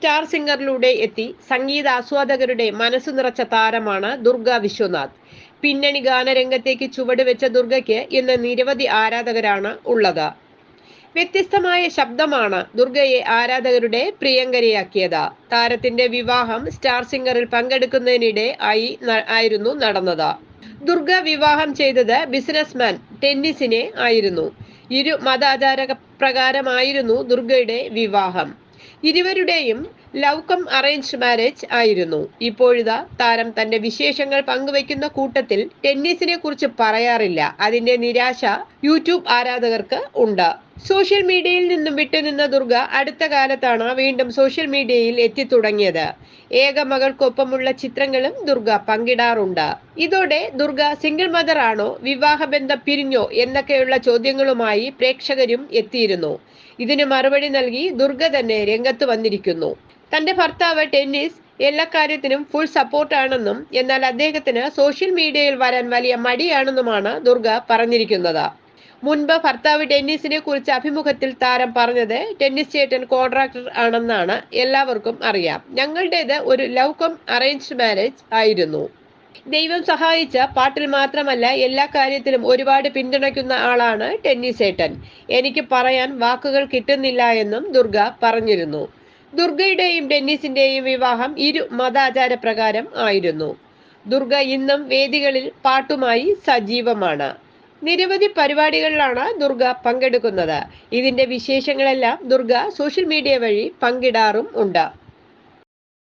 Star സിംഗറിലൂടെ എത്തി സംഗീതാസ്വാദകരുടെ മനസ്സ് നിറച്ച താരമാണ് ദുർഗ വിശ്വനാഥ്. പിന്നണി ഗാനരംഗത്തേക്ക് ചുവടുവെച്ച ദുർഗയ്ക്ക് ഇന്ന് നിരവധി ആരാധകരാണ് ഉള്ളത്. വ്യത്യസ്തമായ ശബ്ദമാണ് ദുർഗയെ ആരാധകരുടെ പ്രിയങ്കരയാക്കിയത്. താരത്തിന്റെ വിവാഹം സ്റ്റാർ സിംഗറിൽ പങ്കെടുക്കുന്നതിനിടെ ആയി ആയിരുന്നു നടന്നത്. ദുർഗ വിവാഹം ചെയ്തത് ബിസിനസ്മാൻ ടെന്നിസിനെ ആയിരുന്നു. ഇരു മതാചാര പ്രകാരമായിരുന്നു ദുർഗയുടെ വിവാഹം. ഇരുവരുടെയും ലവ് കം അറേഞ്ച് മാരേജ് ആയിരുന്നു. ഇപ്പോഴിതാ താരം തന്റെ വിശേഷങ്ങൾ പങ്കുവയ്ക്കുന്ന കൂട്ടത്തിൽ ടെന്നീസിനെ കുറിച്ച് പറയാറില്ല. അതിന്റെ നിരാശ യൂട്യൂബ് ആരാധകർക്ക് ഉണ്ട്. സോഷ്യൽ മീഡിയയിൽ നിന്നും വിട്ടുനിന്ന ദുർഗ അടുത്ത കാലത്താണ് വീണ്ടും സോഷ്യൽ മീഡിയയിൽ എത്തിത്തുടങ്ങിയത്. ഏക മകൾക്കൊപ്പമുള്ള ചിത്രങ്ങളും ദുർഗ പങ്കിടാറുണ്ട്. ഇതോടെ ദുർഗ സിംഗിൾ മദർ ആണോ വിവാഹബന്ധം പിരിഞ്ഞോ എന്നൊക്കെയുള്ള ചോദ്യങ്ങളുമായി പ്രേക്ഷകരും എത്തിയിരുന്നു. ഇതിന് മറുപടി നൽകി ദുർഗ തന്നെ രംഗത്ത് വന്നിരിക്കുന്നു. തന്റെ ഭർത്താവ് ടെന്നീസ് എല്ലാ കാര്യത്തിനും ഫുൾ സപ്പോർട്ടാണെന്നും എന്നാൽ അദ്ദേഹത്തിന് സോഷ്യൽ മീഡിയയിൽ വരാൻ വലിയ മടിയാണെന്നുമാണ് ദുർഗ പറഞ്ഞിരിക്കുന്നത്. മുൻപ് ഭർത്താവ് ടെന്നീസിനെ കുറിച്ച് അഭിമുഖത്തിൽ താരം പറഞ്ഞത് ടെന്നീസ് ചേട്ടൻ കോൺട്രാക്ടർ ആണെന്നാണ് എല്ലാവർക്കും അറിയാം. ഞങ്ങളുടേത് ഒരു ലവ് കം അറേഞ്ച് മാരേജ് ആയിരുന്നു. ദൈവം സഹായിച്ച പാട്ടിൽ മാത്രമല്ല എല്ലാ കാര്യത്തിലും ഒരുപാട് പിന്തുണയ്ക്കുന്ന ആളാണ് ടെന്നീസ് ചേട്ടൻ. എനിക്ക് പറയാൻ വാക്കുകൾ കിട്ടുന്നില്ല എന്നും ദുർഗ പറഞ്ഞിരുന്നു. ദുർഗയുടെയും ടെന്നീസിന്റെയും വിവാഹം ഇരു മതാചാര പ്രകാരം ആയിരുന്നു. ദുർഗ ഇന്നും വേദികളിൽ പാട്ടുമായി സജീവമാണ്. നിരവധി പരിപാടികളിലാണ് ദുർഗ പങ്കെടുക്കുന്നത്. ഇതിന്റെ വിശേഷങ്ങളെല്ലാം ദുർഗ സോഷ്യൽ മീഡിയ വഴി പങ്കിടാറും ഉണ്ട്.